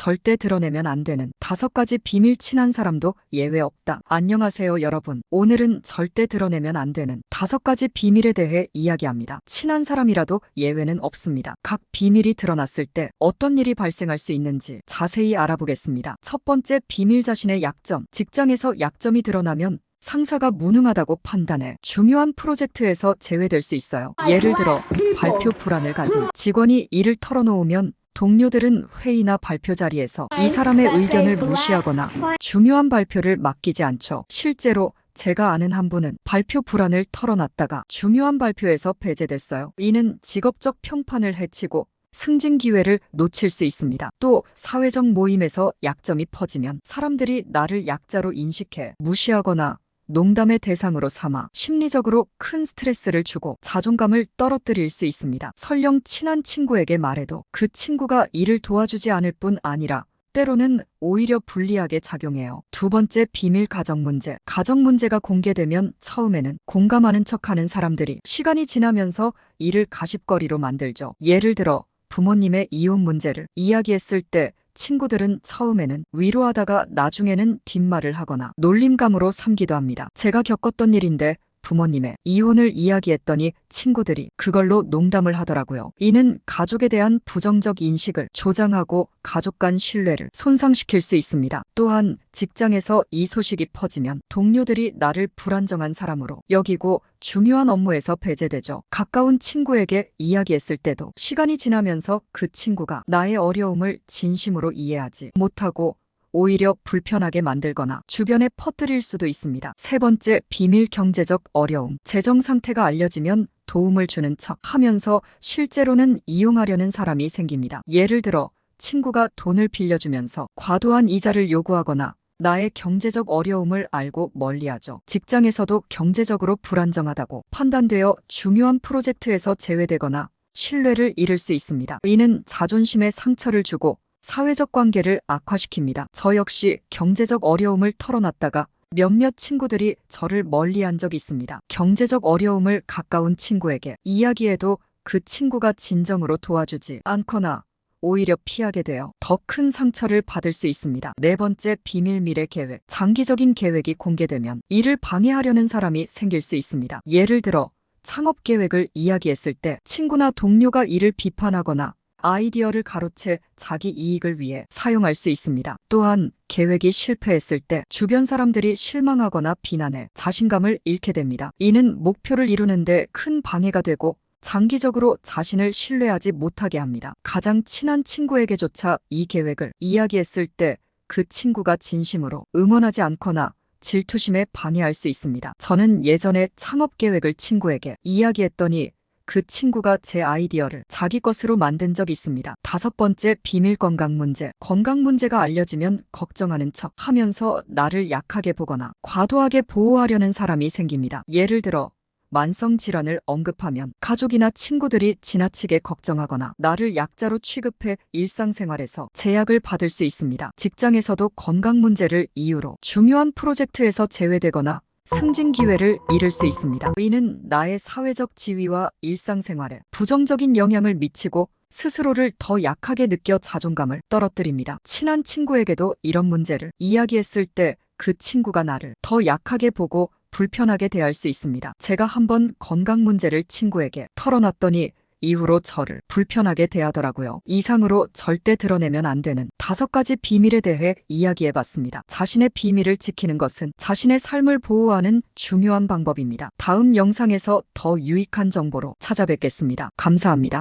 절대 드러내면 안 되는 다섯 가지 비밀 친한 사람도 예외 없다. 안녕하세요, 여러분. 오늘은 절대 드러내면 안 되는 다섯 가지 비밀에 대해 이야기합니다. 친한 사람이라도 예외는 없습니다. 각 비밀이 드러났을 때 어떤 일이 발생할 수 있는지 자세히 알아보겠습니다. 첫 번째 비밀 자신의 약점. 직장에서 약점이 드러나면 상사가 무능하다고 판단해 중요한 프로젝트에서 제외될 수 있어요. 예를 들어 발표 불안을 가진 직원이 일을 털어놓으면 동료들은 회의나 발표 자리에서 이 사람의 의견을 무시하거나 중요한 발표를 맡기지 않죠. 실제로 제가 아는 한 분은 발표 불안을 털어놨다가 중요한 발표에서 배제됐어요. 이는 직업적 평판을 해치고 승진 기회를 놓칠 수 있습니다. 또 사회적 모임에서 약점이 퍼지면 사람들이 나를 약자로 인식해 무시하거나 농담의 대상으로 삼아 심리적으로 큰 스트레스를 주고 자존감을 떨어뜨릴 수 있습니다. 설령 친한 친구에게 말해도 그 친구가 일을 도와주지 않을 뿐 아니라 때로는 오히려 불리하게 작용해요. 두 번째 비밀 가정 문제. 가정 문제가 공개되면 처음에는 공감하는 척하는 사람들이 시간이 지나면서 이를 가십거리로 만들죠. 예를 들어 부모님의 이혼 문제를 이야기했을 때 친구들은 처음에는 위로하다가 나중에는 뒷말을 하거나 놀림감으로 삼기도 합니다. 제가 겪었던 일인데 부모님의 이혼을 이야기했더니 친구들이 그걸로 농담을 하더라고요. 이는 가족에 대한 부정적 인식을 조장하고 가족 간 신뢰를 손상시킬 수 있습니다. 또한 직장에서 이 소식이 퍼지면 동료들이 나를 불안정한 사람으로 여기고 중요한 업무에서 배제되죠. 가까운 친구에게 이야기했을 때도 시간이 지나면서 그 친구가 나의 어려움을 진심으로 이해하지 못하고 오히려 불편하게 만들거나 주변에 퍼뜨릴 수도 있습니다. 세 번째, 비밀 경제적 어려움. 재정 상태가 알려지면 도움을 주는 척 하면서 실제로는 이용하려는 사람이 생깁니다. 예를 들어, 친구가 돈을 빌려주면서 과도한 이자를 요구하거나 나의 경제적 어려움을 알고 멀리하죠. 직장에서도 경제적으로 불안정하다고 판단되어 중요한 프로젝트에서 제외되거나 신뢰를 잃을 수 있습니다. 이는 자존심에 상처를 주고 사회적 관계를 악화시킵니다. 저 역시 경제적 어려움을 털어놨다가 몇몇 친구들이 저를 멀리한 적이 있습니다. 경제적 어려움을 가까운 친구에게 이야기해도 그 친구가 진정으로 도와주지 않거나 오히려 피하게 되어 더 큰 상처를 받을 수 있습니다. 네 번째 비밀 미래 계획. 장기적인 계획이 공개되면 이를 방해하려는 사람이 생길 수 있습니다. 예를 들어 창업 계획을 이야기했을 때 친구나 동료가 이를 비판하거나 아이디어를 가로채 자기 이익을 위해 사용할 수 있습니다. 또한 계획이 실패했을 때 주변 사람들이 실망하거나 비난해 자신감을 잃게 됩니다. 이는 목표를 이루는데 큰 방해가 되고 장기적으로 자신을 신뢰하지 못하게 합니다. 가장 친한 친구에게조차 이 계획을 이야기했을 때 그 친구가 진심으로 응원하지 않거나 질투심에 방해할 수 있습니다. 저는 예전에 창업 계획을 친구에게 이야기했더니 그 친구가 제 아이디어를 자기 것으로 만든 적이 있습니다. 다섯 번째 비밀 건강 문제. 건강 문제가 알려지면 걱정하는 척 하면서 나를 약하게 보거나 과도하게 보호하려는 사람이 생깁니다. 예를 들어 만성 질환을 언급하면 가족이나 친구들이 지나치게 걱정하거나 나를 약자로 취급해 일상생활에서 제약을 받을 수 있습니다. 직장에서도 건강 문제를 이유로 중요한 프로젝트에서 제외되거나 승진 기회를 잃을 수 있습니다. 이는 나의 사회적 지위와 일상생활에 부정적인 영향을 미치고 스스로를 더 약하게 느껴 자존감을 떨어뜨립니다. 친한 친구에게도 이런 문제를 이야기했을 때 그 친구가 나를 더 약하게 보고 불편하게 대할 수 있습니다. 제가 한번 건강 문제를 친구에게 털어놨더니 이후로 저를 불편하게 대하더라고요. 이상으로 절대 드러내면 안 되는 다섯 가지 비밀에 대해 이야기해 봤습니다. 자신의 비밀을 지키는 것은 자신의 삶을 보호하는 중요한 방법입니다. 다음 영상에서 더 유익한 정보로 찾아뵙겠습니다. 감사합니다.